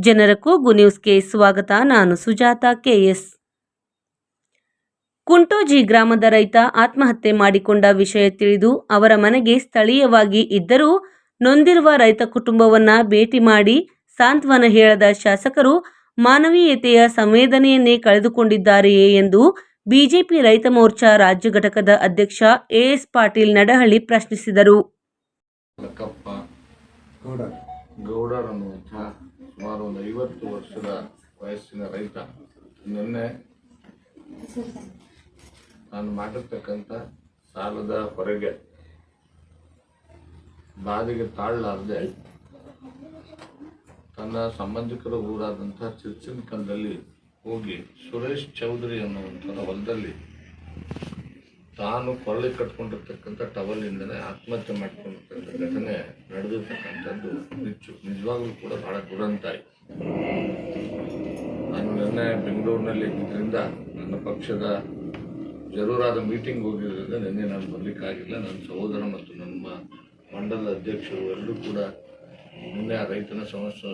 ಜನರ ಕೂಗು ನ್ಯೂಸ್ಗೆ ಸ್ವಾಗತ. ನಾನು ಸುಜಾತ ಕೆಎಸ್ ಕುಂಟೋಜಿ ಗ್ರಾಮದ ರೈತ ಆತ್ಮಹತ್ಯೆ ಮಾಡಿಕೊಂಡ ವಿಷಯ ತಿಳಿದು ಅವರ ಮನೆಗೆ ಸ್ಥಳೀಯವಾಗಿ ಇದ್ದರೂ ನೊಂದಿರುವ ರೈತ ಕುಟುಂಬವನ್ನ ಭೇಟಿ ಮಾಡಿ ಸಾಂತ್ವನ ಹೇಳದ ಶಾಸಕರು ಮಾನವೀಯತೆಯ ಸಂವೇದನೆಯನ್ನೇ ಕಳೆದುಕೊಂಡಿದ್ದಾರೆಯೇ ಎಂದು ಬಿಜೆಪಿ ರೈತ ಮೋರ್ಚಾ ರಾಜ್ಯ ಘಟಕದ ಅಧ್ಯಕ್ಷ ಎಎಸ್ ಪಾಟೀಲ್ ನಡಹಳ್ಳಿ ಪ್ರಶ್ನಿಸಿದರು. ಲಕ್ಕಪ್ಪ ಗೌಡ ಗೌಡರ್ ಅನ್ನುವಂಥ ಸುಮಾರು ಒಂದು ಐವತ್ತು ವರ್ಷದ ವಯಸ್ಸಿನ ರೈತ. ನಿನ್ನೆ ನಾನು ಮಾಡಿರ್ತಕ್ಕಂಥ ಸಾಲದ ಹೊರಗೆ ಬಾದಿಗೆ ತಾಳಲಾರದೆ ತನ್ನ ಸಂಬಂಧಿಕರ ಊರಾದಂಥ ಚಿರ್ಚಿನಕಲ್ದಲ್ಲಿ ಹೋಗಿ ಸುರೇಶ್ ಚೌಧರಿ ಅನ್ನುವಂಥ ಹೊಲದಲ್ಲಿ ತಾನು ಕೊಳ್ಳೆ ಕಟ್ಕೊಂಡಿರ್ತಕ್ಕಂಥ ಟವಲಿಂದನೇ ಆತ್ಮಹತ್ಯೆ ಮಾಡಿಕೊಂಡಿರ್ತಕ್ಕಂಥ ಘಟನೆ ನಡೆದಿರ್ತಕ್ಕಂಥದ್ದು ಹೆಚ್ಚು ನಿಜವಾಗ್ಲೂ ಕೂಡ ಬಹಳ ದುರಂತಾಯಿ ನಾನು ನಿನ್ನೆ ಬೆಂಗಳೂರಿನಲ್ಲಿ ಇದ್ದರಿಂದ ನನ್ನ ಪಕ್ಷದ ಜರೂರಾದ ಮೀಟಿಂಗ್ ಹೋಗಿರೋದ್ರಿಂದ ನಿನ್ನೆ ನಾನು ಬರ್ಲಿಕ್ಕಾಗಿಲ್ಲ. ನನ್ನ ಸಹೋದರ ಮತ್ತು ನಮ್ಮ ಮಂಡಲದ ಅಧ್ಯಕ್ಷರು ಎಲ್ಲರೂ ಕೂಡ ನಿನ್ನೆ ಆ ರೈತನ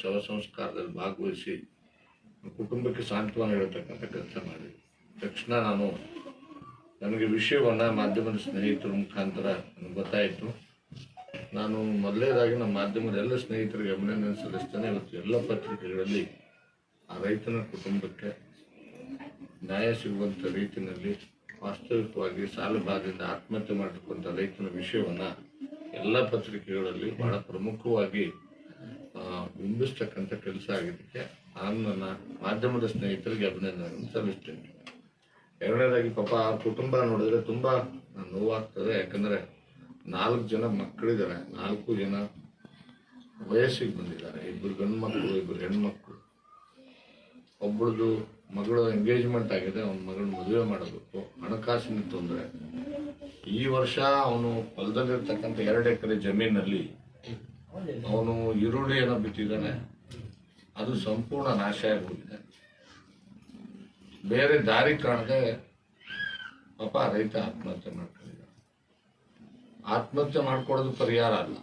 ಶವ ಸಂಸ್ಕಾರದಲ್ಲಿ ಭಾಗವಹಿಸಿ ಕುಟುಂಬಕ್ಕೆ ಸಾಂತ್ವನ ಹೇಳ್ತಕ್ಕಂಥ ಕೆಲಸ ಮಾಡಿದೆ ತಕ್ಷಣ ನಾನು ನನಗೆ ವಿಷಯವನ್ನು ಮಾಧ್ಯಮದ ಸ್ನೇಹಿತರ ಮುಖಾಂತರ ಗೊತ್ತಾಯಿತು. ನಾನು ಮೊದಲನೇದಾಗಿ ನಮ್ಮ ಮಾಧ್ಯಮದ ಎಲ್ಲ ಸ್ನೇಹಿತರಿಗೆ ಅಭಿನಂದನೆ ಸಲ್ಲಿಸ್ತೇನೆ. ಇವತ್ತು ಎಲ್ಲ ಪತ್ರಿಕೆಗಳಲ್ಲಿ ಆ ರೈತನ ಕುಟುಂಬಕ್ಕೆ ನ್ಯಾಯ ಸಿಗುವಂಥ ರೀತಿಯಲ್ಲಿ ವಾಸ್ತವಿಕವಾಗಿ ಸಾಲಬಾಧೆಯಿಂದ ಆತ್ಮಹತ್ಯೆ ಮಾಡಿಕೊಂಡ ರೈತನ ವಿಷಯವನ್ನು ಎಲ್ಲ ಪತ್ರಿಕೆಗಳಲ್ಲಿ ಬಹಳ ಪ್ರಮುಖವಾಗಿ ಬಿಂಬಿಸ್ತಕ್ಕಂಥ ಕೆಲಸ ಆಗಿದ್ದಕ್ಕೆ ನಾನು ನನ್ನ ಮಾಧ್ಯಮದ ಸ್ನೇಹಿತರಿಗೆ ಅಭಿನಂದನೆ ಸಲ್ಲಿಸ್ತೇನೆ. ಎರಡನೇದಾಗಿ ಪಾಪ ಆ ಕುಟುಂಬ ನೋಡಿದ್ರೆ ತುಂಬಾ ನೋವಾಗ್ತದೆ. ಯಾಕಂದ್ರೆ ನಾಲ್ಕು ಜನ ಮಕ್ಕಳಿದ್ದಾರೆ. ನಾಲ್ಕು ಜನ ವಯಸ್ಸಿಗೆ ಬಂದಿದ್ದಾರೆ. ಇಬ್ಬರು ಗಂಡು ಮಕ್ಕಳು ಇಬ್ಬರು ಹೆಣ್ಮಕ್ಳು. ಒಬ್ಬಳದು ಮಗಳು ಎಂಗೇಜ್ಮೆಂಟ್ ಆಗಿದೆ. ಅವನ ಮಗಳ ಮದುವೆ ಮಾಡಬೇಕು. ಹಣಕಾಸಿನ ತೊಂದರೆ. ಈ ವರ್ಷ ಅವನು ಹೊಲದಲ್ಲಿರ್ತಕ್ಕಂಥ ಎರಡು ಎಕರೆ ಜಮೀನಲ್ಲಿ ಅವನು ಈರುಳ್ಳಿಯನ್ನು ಬಿಟ್ಟಿದ್ದಾನೆ ಅದು ಸಂಪೂರ್ಣ ನಾಶ ಆಗೋಗಿದೆ ಬೇರೆ ದಾರಿ ಕಾಣದೆ ಪಾಪ ರೈತ ಆತ್ಮಹತ್ಯೆ ಮಾಡ್ಕೊಂಡಿದ್ದ ಆತ್ಮಹತ್ಯೆ ಮಾಡ್ಕೊಡೋದು ಪರಿಹಾರ ಅಲ್ಲ.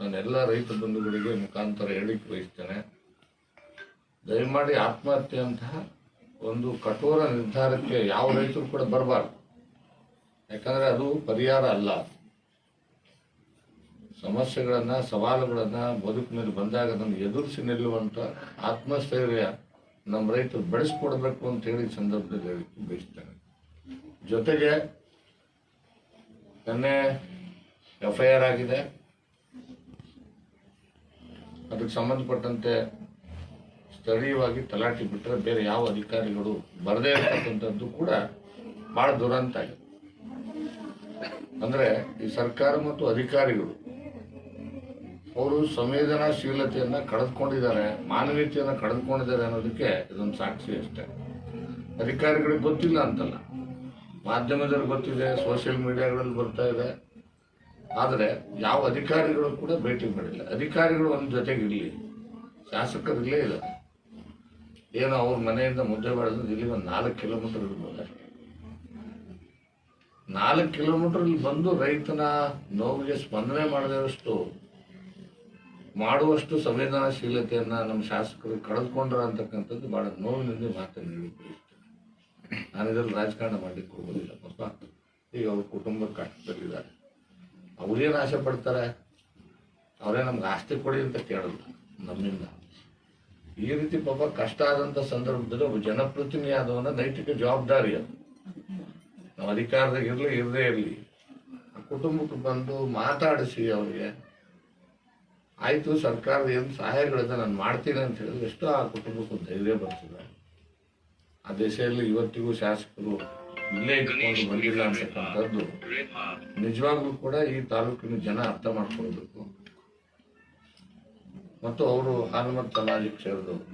ನಾನೆಲ್ಲ ರೈತ ಬಂಧುಗಳಿಗೆ ಮುಖಾಂತರ ಹೇಳಿಕೆ ಬಯಸ್ತೇನೆ ದಯಮಾಡಿ ಆತ್ಮಹತ್ಯೆ ಅಂತಹ ಒಂದು ಕಠೋರ ನಿರ್ಧಾರಕ್ಕೆ ಯಾವ ರೈತರು ಕೂಡ ಬರಬಾರ್ದು. ಯಾಕಂದ್ರೆ ಅದು ಪರಿಹಾರ ಅಲ್ಲ. ಸಮಸ್ಯೆಗಳನ್ನು, ಸವಾಲುಗಳನ್ನು ಬದುಕಿನಲ್ಲಿ ಬಂದಾಗ ಅದನ್ನು ಎದುರಿಸಿ ನಿಲ್ಲುವಂಥ ಆತ್ಮಸ್ಥೈರ್ಯ ನಮ್ಮ ರೈತರು ಬೆಳೆಸ್ಕೊಡ್ಬೇಕು ಅಂತ ಹೇಳಿ ಸಂದರ್ಭದಲ್ಲಿ ಬಯಸ್ತೇನೆ ಜೊತೆಗೆ ನನ್ನೆ ಎಫ್ ಐ ಆರ್ ಆಗಿದೆ. ಅದಕ್ಕೆ ಸಂಬಂಧಪಟ್ಟಂತೆ ಸ್ಥಳೀಯವಾಗಿ ತಲಾಟಿ ಬಿಟ್ಟರೆ ಬೇರೆ ಯಾವ ಅಧಿಕಾರಿಗಳು ಬರದೇ ಇರತಕ್ಕಂಥದ್ದು ಕೂಡ ಭಾಳ ದುರಂತ ಆಗಿದೆ. ಅಂದರೆ ಈ ಸರ್ಕಾರ ಮತ್ತು ಅಧಿಕಾರಿಗಳು ಅವರು ಸಂವೇದನಾಶೀಲತೆಯನ್ನ ಕಳೆದುಕೊಂಡಿದ್ದಾರೆ, ಮಾನವೀಯತೆಯನ್ನ ಕಳೆದುಕೊಂಡಿದ್ದಾರೆ ಅನ್ನೋದಕ್ಕೆ ಇದೊಂದು ಸಾಕ್ಷಿ ಅಷ್ಟೇ. ಅಧಿಕಾರಿಗಳಿಗೆ ಗೊತ್ತಿಲ್ಲ ಅಂತಲ್ಲ. ಮಾಧ್ಯಮದಲ್ಲಿ ಗೊತ್ತಿದೆ, ಸೋಷಿಯಲ್ ಮೀಡಿಯಾಗಳಲ್ಲಿ ಬರ್ತಾ ಇದೆ. ಆದರೆ ಯಾವ ಅಧಿಕಾರಿಗಳು ಕೂಡ ಭೇಟಿ ಮಾಡಿಲ್ಲ. ಅಧಿಕಾರಿಗಳು ಒಂದು ಜೊತೆಗಿರಲಿ ಶಾಸಕರು ಇಲ್ಲೇ. ಏನೋ ಅವ್ರ ಮನೆಯಿಂದ ಮುದ್ದೆ ಬೆಳೆದು ಇಲ್ಲಿ ಒಂದು ನಾಲ್ಕು ಕಿಲೋಮೀಟರ್ ಇರ್ಬೋದು? ನಾಲ್ಕು ಕಿಲೋಮೀಟರ್ ಬಂದು ರೈತನ ನೋವಿಗೆ ಸ್ಪಂದನೆ ಮಾಡದಷ್ಟು ಮಾಡುವಷ್ಟು ಸಂವೇದನಾಶೀಲತೆಯನ್ನ ನಮ್ಮ ಶಾಸಕರು ಕಳೆದುಕೊಂಡ್ರ ಅಂತಕ್ಕಂಥದ್ದು ಬಹಳ ನೋವಿನಿಂದ ಮಾತನ್ನು ಹೇಳಿ ಬಯಸ್ತೇನೆ ನಾನು ಇದರಲ್ಲಿ ರಾಜಕಾರಣ ಮಾಡಲಿಕ್ಕೆ ಹೋಗೋದಿಲ್ಲ ಪಾಪ ಈಗ ಅವ್ರ ಕುಟುಂಬ ಕಷ್ಟದಲ್ಲಿದ್ದಾರೆ ಅವ್ರೇನು ಆಸೆ ಪಡ್ತಾರೆ. ಅವರೇ ನಮ್ಗೆ ಆಸ್ತಿ ಕೊಡಿ ಅಂತ ಕೇಳಲ್ಲ ನಮ್ಮಿಂದ. ಈ ರೀತಿ ಪಾಪ ಕಷ್ಟ ಆದಂಥ ಸಂದರ್ಭದಲ್ಲಿ ಒಬ್ಬ ಜನಪ್ರತಿನಿಧಿ ಆದವನ ನೈತಿಕ ಜವಾಬ್ದಾರಿ ಅದು. ನಾವು ಅಧಿಕಾರದಾಗ ಇರಲಿ, ಇರದೇ ಇರಲಿ. ಕುಟುಂಬಕ್ಕೆ ಬಂದು ಮಾತಾಡಿಸಿ ಅವರಿಗೆ. ಆಯಿತು, ಸರ್ಕಾರದ ಏನು ಸಹಾಯಗಳಿದೆ, ನಾನು ಮಾಡ್ತೀನಿ ಅಂತ ಹೇಳಿದ್ರೆ ಎಷ್ಟೋ ಆ ಕುಟುಂಬಕ್ಕೆ ಧೈರ್ಯ ಬರ್ತದೆ. ಆ ದೇಶದಲ್ಲಿ ಇವತ್ತಿಗೂ ಶಾಸಕರು ಇಲ್ಲೇ ಇಟ್ಕೊಂಡು ಬಂದಿಲ್ಲ ಅಂತಕ್ಕಂಥದ್ದು ನಿಜವಾಗ್ಲೂ ಕೂಡ ಈ ತಾಲೂಕಿನ ಜನ ಅರ್ಥ ಮಾಡ್ಕೊಳ್ಬೇಕು. ಮತ್ತು ಅವರು ಹಾಲುಮತ್ ಸಮಾಜಕ್ಕೆ ಸೇರಿದವರು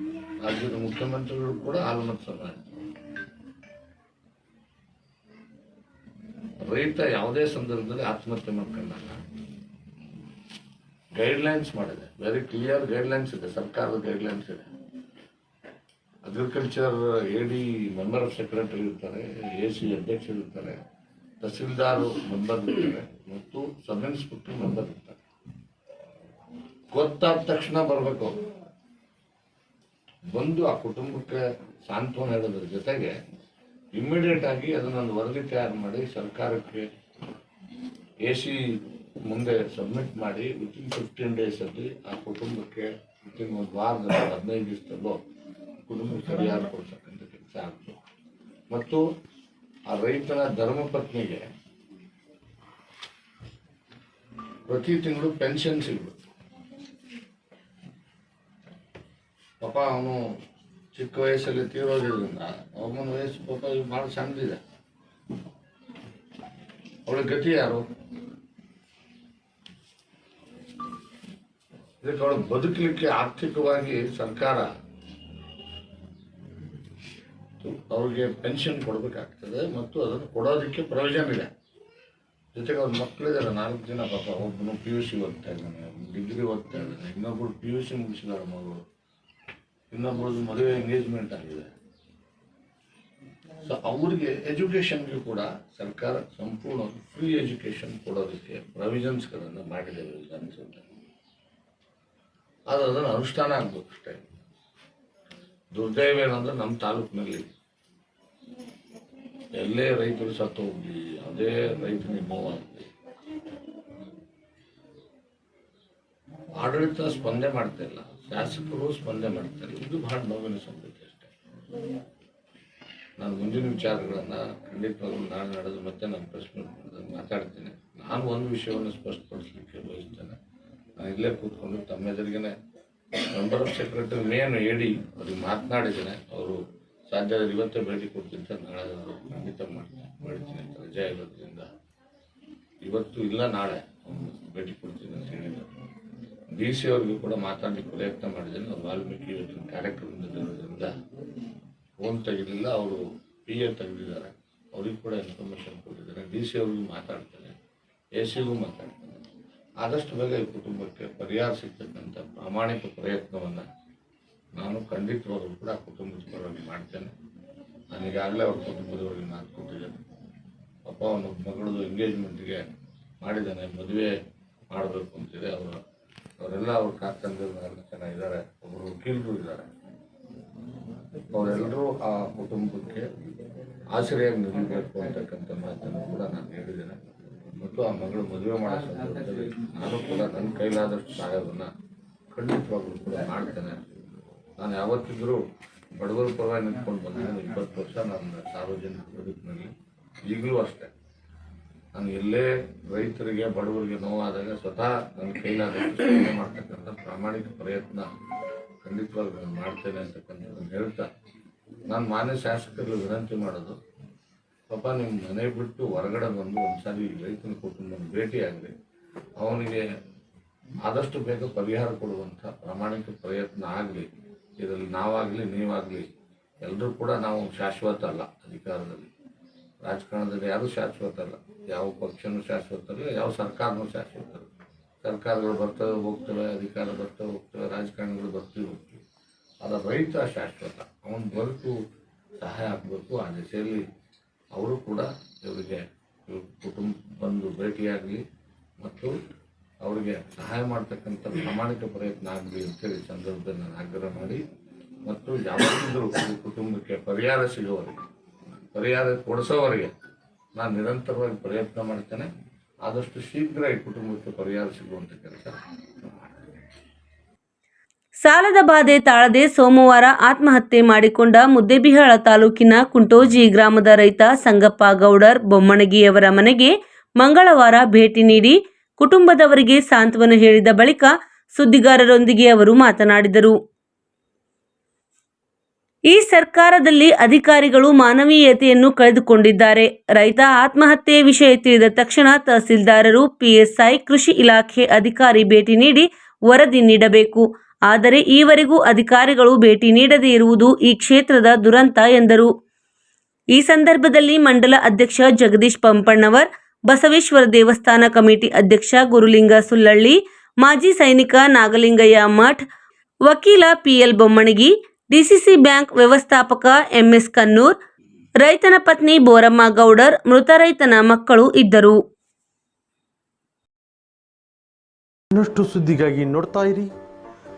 ರಾಜ್ಯದ ಮುಖ್ಯಮಂತ್ರಿಗಳು ಕೂಡ ಹಾಲುಮತ್ ಸಮಾಜ. ರೈತ ಯಾವುದೇ ಸಂದರ್ಭದಲ್ಲಿ ಆತ್ಮಹತ್ಯೆ ಮಾಡ್ಕೊಂಡಾಗ ಗೈಡ್ಲೈನ್ಸ್ ಮಾಡಿದೆ. ವೆರಿ ಕ್ಲಿಯರ್ ಗೈಡ್ಲೈನ್ಸ್ ಇದೆ, ಸರ್ಕಾರದ ಗೈಡ್ಲೈನ್ಸ್ ಇದೆ. Agriculture A D member of secretary ಇರ್ತಾರೆ ಎ ಸಿ ಅಧ್ಯಕ್ಷರು ಇರ್ತಾರೆ, ತಹಸೀಲ್ದಾರ್ ಮೆಂಬರ್ ಇರ್ತಾರೆ, ಮತ್ತು ಸಬ್ ಇನ್ಸ್ಪೆಕ್ಟರ್ ಮೆಂಬರ್ ಇರ್ತಾರೆ. ಗೊತ್ತಾದ ತಕ್ಷಣ ಬರಬೇಕು. ಬಂದು ಆ ಕುಟುಂಬಕ್ಕೆ ಸಾಂತ್ವನ ಹೇಳೋದ್ರ ಜೊತೆಗೆ ಇಮ್ಮಿಡಿಯೇಟ್ ಆಗಿ ಅದನ್ನೊಂದು ವರದಿ ತಯಾರು ಮಾಡಿ ಸರ್ಕಾರಕ್ಕೆ ಎ ಸಿ ಮುಂದೆ ಸಬ್ಮಿಟ್ ಮಾಡಿ ವಿತಿನ್ ಫಿಫ್ಟೀನ್ ಡೇಸಲ್ಲಿ ಆ ಕುಟುಂಬಕ್ಕೆ ವಿತಿನ್ ಒಂದು ವಾರದಲ್ಲಿ ಹದಿನೈದು ದಿವಸದಲ್ಲೋ ಕುಟುಂಬಕ್ಕೆ ಸರಿಯಾಗಿ ಕೊಡ್ತಕ್ಕಂಥ ಕೆಲಸ ಆಗ್ತದೆ ಮತ್ತು ಆ ರೈತನ ಧರ್ಮಪತ್ನಿಗೆ ಪ್ರತಿ ತಿಂಗಳು ಪೆನ್ಷನ್ ಸಿಗಬೇಕು. ಪಾಪ ಅವನು ಚಿಕ್ಕ ವಯಸ್ಸಲ್ಲಿ ತೀರೋದ್ರಿಂದ ಅವನ ವಯಸ್ಸು ಪಾಪ ಭಾಳ ಸಣ್ಣದಿದೆ ಅವಳ ಗತಿ ಯಾರು? ಇದಕ್ಕೆ ಅವಳು ಬದುಕಲಿಕ್ಕೆ ಆರ್ಥಿಕವಾಗಿ ಸರ್ಕಾರ ಅವ್ರಿಗೆ ಪೆನ್ಷನ್ ಕೊಡಬೇಕಾಗ್ತದೆ ಮತ್ತು ಅದನ್ನು ಕೊಡೋದಕ್ಕೆ ಪ್ರಯೋಜನ ಇದೆ. ಜೊತೆಗೆ ಅವ್ರ ಮಕ್ಕಳಿದ್ದಾರೆ ನಾಲ್ಕು ಜನ ಪಾಪ ಒಬ್ಬನು ಪಿ ಯು ಸಿ ಓದ್ತಾ ಇದ್ದಾನೆ ಡಿಗ್ರಿ ಓದ್ತಾ ಇದ್ದಾನೆ ಇನ್ನೊಬ್ಬರು ಪಿ ಯು ಸಿ ಮುಗಿಸಿದಾರೆ ಮಗಳು ಇನ್ನೊಬ್ಬರದ್ದು ಮದುವೆ ಎಂಗೇಜ್ಮೆಂಟ್ ಆಗಿದೆ. ಸೊ ಅವ್ರಿಗೆ ಎಜುಕೇಷನ್ಗೆ ಕೂಡ ಸರ್ಕಾರ ಸಂಪೂರ್ಣ ಫ್ರೀ ಎಜುಕೇಷನ್ ಕೊಡೋದಕ್ಕೆ ಪ್ರಾವಿಷನ್ಸ್ಗಳನ್ನು ಮಾಡಿದೆ ಅನಿಸುತ್ತೆ. ಆದರೆ ಅದನ್ನು ಅನುಷ್ಠಾನ ಆಗ್ಬೇಕು ಅಷ್ಟೇ. ದುರ್ದೈವ ಏನಂದ್ರೆ ನಮ್ಮ ತಾಲೂಕಿನಲ್ಲಿ. ಎಲ್ಲೇ ರೈತರು ಸತ್ತು ಹೋಗ್ಲಿ, ಅದೇ ರೈತನಿಗೆ ನೋವಾಗಲಿ ಆಡಳಿತ ಸ್ಪಂದನೆ ಮಾಡ್ತಾ ಇಲ್ಲ. ಶಾಸಕರು ಸ್ಪಂದನೆ ಮಾಡ್ತಾ ಇಲ್ಲ. ಇದು ಬಹಳ ನೋವಿನ ಸಂಗತಿ ಅಷ್ಟೇ. ನಾನು ಮುಂದಿನ ವಿಚಾರಗಳನ್ನು ಖಂಡಿತವಾಗ್ಲೂ ನಾಳೆ ನಡೆದು ಮತ್ತೆ ನಾನು ಪ್ರಶ್ನೆ ಮಾತಾಡ್ತೇನೆ ನಾನು ಒಂದು ವಿಷಯವನ್ನು ಸ್ಪಷ್ಟಪಡಿಸಲಿಕ್ಕೆ ಬಯಸ್ತೇನೆ. ನಾನು ಇಲ್ಲೇ ಕೂತ್ಕೊಂಡು ತಮ್ಮೆದುರಿಗೇನೆ ಮೆಂಬರ್ ಆಫ್ ಸೆಕ್ರೆಟರಿ ಮೇನ್ ಹೇಳಿ ಅವ್ರಿಗೆ ಮಾತನಾಡಿದ್ದೇನೆ. ಅವರು ಸಾಧ್ಯ ಇವತ್ತೇ ಭೇಟಿ ಕೊಡ್ತೀನಿ ನಾಳೆ ಖಂಡಿತ ಮಾಡ್ತೀನಿ ಅಂತ ರಜೆ ಇರೋದ್ರಿಂದ ಇವತ್ತು ಇಲ್ಲ, ನಾಳೆ ಭೇಟಿ ಕೊಡ್ತೀನಿ ಅಂತ ಹೇಳಿದ್ದಾರೆ. ಡಿ ಸಿ ಅವ್ರಿಗೂ ಕೂಡ ಮಾತಾಡಲಿಕ್ಕೆ ಪ್ರಯತ್ನ ಮಾಡಿದ್ದೇನೆ. ಅವ್ರು ವಾಲ್ಮೀಕಿ ಇವತ್ತಿನ ಕಾರ್ಯಕ್ರಮದಲ್ಲಿರೋದ್ರಿಂದ ಫೋನ್ ತೆಗೆದಿಲ್ಲ ಅವರು ಪಿ ಎ ತೆಗೆದಿದ್ದಾರೆ. ಅವ್ರಿಗೂ ಕೂಡ ಇನ್ಫಾರ್ಮೇಷನ್ ಕೊಟ್ಟಿದ್ದಾರೆ. ಡಿ ಸಿ ಅವ್ರಿಗೂ ಮಾತಾಡ್ತಾರೆ ಎ ಸಿಗೂ ಮಾತಾಡ್ತೇನೆ. ಆದಷ್ಟು ಬೇಗ ಈ ಕುಟುಂಬಕ್ಕೆ ಪರಿಹಾರ ಸಿಗ್ತಕ್ಕಂಥ ಪ್ರಾಮಾಣಿಕ ಪ್ರಯತ್ನವನ್ನು ನಾನು ಖಂಡಿತವಾಗಲೂ ಕೂಡ ಕುಟುಂಬದ ಪರವಾಗಿ ಮಾಡ್ತೇನೆ. ನಾನು ಈಗಾಗಲೇ ಅವ್ರ ಕುಟುಂಬದವರಿಗೆ ಮಾತು ಕೊಟ್ಟಿದ್ದೇನೆ. ಪಾಪ ಅವನ ಮಗಳದು ಎಂಗೇಜ್ಮೆಂಟ್ಗೆ ಮಾಡಿದ್ದಾನೆ, ಮದುವೆ ಮಾಡಬೇಕು ಅಂತಿದೆ. ಅವರು, ಅವರೆಲ್ಲ ಅವ್ರ ಕಾಕಂದ್ರೆ ಜನ ಇದ್ದಾರೆ ಒಬ್ಬರು ವಕೀಲರು ಇದ್ದಾರೆ. ಅವರೆಲ್ಲರೂ ಆ ಕುಟುಂಬಕ್ಕೆ ಆಶ್ರಯ ನಿಲ್ಲಬೇಕು ಅಂತಕ್ಕಂಥ ಮಾತನ್ನು ಕೂಡ ನಾನು ಹೇಳಿದ್ದೇನೆ. ಮತ್ತು ಆ ಮಗಳು ಮದುವೆ ಮಾಡೋ ಸಂದರ್ಭದಲ್ಲಿ ನಾನು ಕೂಡ ನನ್ನ ಕೈಲಾದಷ್ಟು ಸಹಾಯವನ್ನು ಖಂಡಿತವಾಗ್ಲೂ ಕೂಡ ಮಾಡ್ತೇನೆ. ನಾನು ಯಾವತ್ತಿದ್ರೂ ಬಡವರ ಪರವಾಗಿ ನಿಂತ್ಕೊಂಡು ಬಂದಿದ್ದೇನೆ. ಇಪ್ಪತ್ತು ವರ್ಷ ನನ್ನ ಸಾರ್ವಜನಿಕ ಬದುಕಿನಲ್ಲಿ. ಈಗಲೂ ಅಷ್ಟೇ. ನಾನು ಎಲ್ಲೇ ರೈತರಿಗೆ ಬಡವರಿಗೆ ನೋವಾದಾಗ ಸ್ವತಃ ನನ್ನ ಕೈಲಾದಷ್ಟು ಸಹಾಯ ಮಾಡ್ತಕ್ಕಂಥ ಪ್ರಾಮಾಣಿಕ ಪ್ರಯತ್ನ ಖಂಡಿತವಾಗಿ ನಾನು ಮಾಡ್ತೇನೆ ಅಂತಕ್ಕಂಥದ್ದನ್ನು ಹೇಳ್ತಾ ನಾನು ಮಾನ್ಯ ಶಾಸಕರಿಗೆ ವಿನಂತಿ ಮಾಡೋದು ಪಾಪ ನಿಮ್ಮ ಮನೆ ಬಿಟ್ಟು ಹೊರಗಡೆ ಬಂದು ಒಂದ್ಸಾರಿ ರೈತನ ಕುಟುಂಬ ಭೇಟಿಯಾಗಲಿ ಅವನಿಗೆ ಆದಷ್ಟು ಬೇಗ ಪರಿಹಾರ ಕೊಡುವಂಥ ಪ್ರಾಮಾಣಿಕ ಪ್ರಯತ್ನ ಆಗಲಿ, ಇದರಲ್ಲಿ ನಾವಾಗಲಿ, ನೀವಾಗಲಿ ಎಲ್ಲರೂ ಕೂಡ ನಾವು ಶಾಶ್ವತ ಅಲ್ಲ ಅಧಿಕಾರದಲ್ಲಿ. ರಾಜಕಾರಣದಲ್ಲಿ ಯಾರು ಶಾಶ್ವತ ಅಲ್ಲ. ಯಾವ ಪಕ್ಷನೂ ಶಾಶ್ವತ ಅಲ್ಲ, ಯಾವ ಸರ್ಕಾರನೂ ಶಾಶ್ವತ ಅಲ್ಲ. ಸರ್ಕಾರಗಳು ಬರ್ತವೆ, ಹೋಗ್ತವೆ, ಅಧಿಕಾರ ಬರ್ತವೆ, ಹೋಗ್ತವೆ, ರಾಜಕಾರಣಿಗಳು ಬರ್ತೀವಿ, ಹೋಗ್ತೀವಿ. ಆದರೆ ರೈತ ಶಾಶ್ವತ. ಅವನ ಬದುಕು ಸಹಾಯ ಆಗಬೇಕು ಆ ದಿಸೆಯಲ್ಲಿ ಅವರು ಕೂಡ ಇವರಿಗೆ ಇವ್ರ ಕುಟುಂಬ ಬಂದು ಭೇಟಿಯಾಗಲಿ ಮತ್ತು ಅವರಿಗೆ ಸಹಾಯ ಮಾಡ್ತಕ್ಕಂಥ ಪ್ರಾಮಾಣಿಕ ಪ್ರಯತ್ನ ಆಗಲಿ ಅಂತೇಳಿ ಸಂದರ್ಭದಲ್ಲಿ ನಾನು ಆಗ್ರಹ ಮಾಡಿ ಮತ್ತು ಯಾವಾಗಿದ್ದರೂ ಕುಟುಂಬಕ್ಕೆ ಪರಿಹಾರ ಸಿಗೋವರೆಗೆ ಪರಿಹಾರ ಕೊಡಿಸೋವರೆಗೆ ನಾನು ನಿರಂತರವಾಗಿ ಪ್ರಯತ್ನ ಮಾಡ್ತೇನೆ. ಆದಷ್ಟು ಶೀಘ್ರ ಈ ಕುಟುಂಬಕ್ಕೆ ಪರಿಹಾರ ಸಿಗುವಂಥ ಕೆಲಸ ಸಾಲದ ಬಾಧೆ ತಾಳದೆ ಸೋಮವಾರ ಆತ್ಮಹತ್ಯೆ ಮಾಡಿಕೊಂಡ ಮುದ್ದೇಬಿಹಾಳ ತಾಲೂಕಿನ ಕುಂಟೋಜಿ ಗ್ರಾಮದ ರೈತ ಸಂಗಪ್ಪ ಗೌಡರ್ ಬೊಮ್ಮಣಗಿಯವರ ಮನೆಗೆ ಮಂಗಳವಾರ ಭೇಟಿ ನೀಡಿ ಕುಟುಂಬದವರಿಗೆ ಸಾಂತ್ವನ ಹೇಳಿದ ಬಳಿಕ ಸುದ್ದಿಗಾರರೊಂದಿಗೆ ಅವರು ಮಾತನಾಡಿದರು. ಈ ಸರ್ಕಾರದಲ್ಲಿ ಅಧಿಕಾರಿಗಳು ಮಾನವೀಯತೆಯನ್ನು ಕಳೆದುಕೊಂಡಿದ್ದಾರೆ. ರೈತ ಆತ್ಮಹತ್ಯೆ ವಿಷಯ ತಿಳಿದ ತಕ್ಷಣ ತಹಸೀಲ್ದಾರರು ಪಿಎಸ್ಐ ಕೃಷಿ ಇಲಾಖೆ ಅಧಿಕಾರಿ ಭೇಟಿ ನೀಡಿ ವರದಿ ನೀಡಬೇಕು. ಆದರೆ ಈವರೆಗೂ ಅಧಿಕಾರಿಗಳು ಭೇಟಿ ನೀಡದೇ ಇರುವುದು ಈ ಕ್ಷೇತ್ರದ ದುರಂತ ಎಂದರು. ಈ ಸಂದರ್ಭದಲ್ಲಿ ಮಂಡಲ ಅಧ್ಯಕ್ಷ ಜಗದೀಶ್ ಪಂಪಣ್ಣವರ್, ಬಸವೇಶ್ವರ ದೇವಸ್ಥಾನ ಕಮಿಟಿ ಅಧ್ಯಕ್ಷ ಗುರುಲಿಂಗ ಸುಳ್ಳಳ್ಳಿ ಮಾಜಿ ಸೈನಿಕ ನಾಗಲಿಂಗಯ್ಯ ಮಠ್, ವಕೀಲ ಪಿಎಲ್ ಬೊಮ್ಮಣಗಿ, ಡಿಸಿಸಿ ಬ್ಯಾಂಕ್ ವ್ಯವಸ್ಥಾಪಕ ಎಂಎಸ್ ಕನ್ನೂರ್, ರೈತನ ಪತ್ನಿ ಬೋರಮ್ಮ ಗೌಡರ್, ಮೃತ ರೈತನ ಮಕ್ಕಳು ಇದ್ದರು. ಇನ್ನಷ್ಟು ಸುದ್ದಿಗಾಗಿ ನೋಡ್ತಾ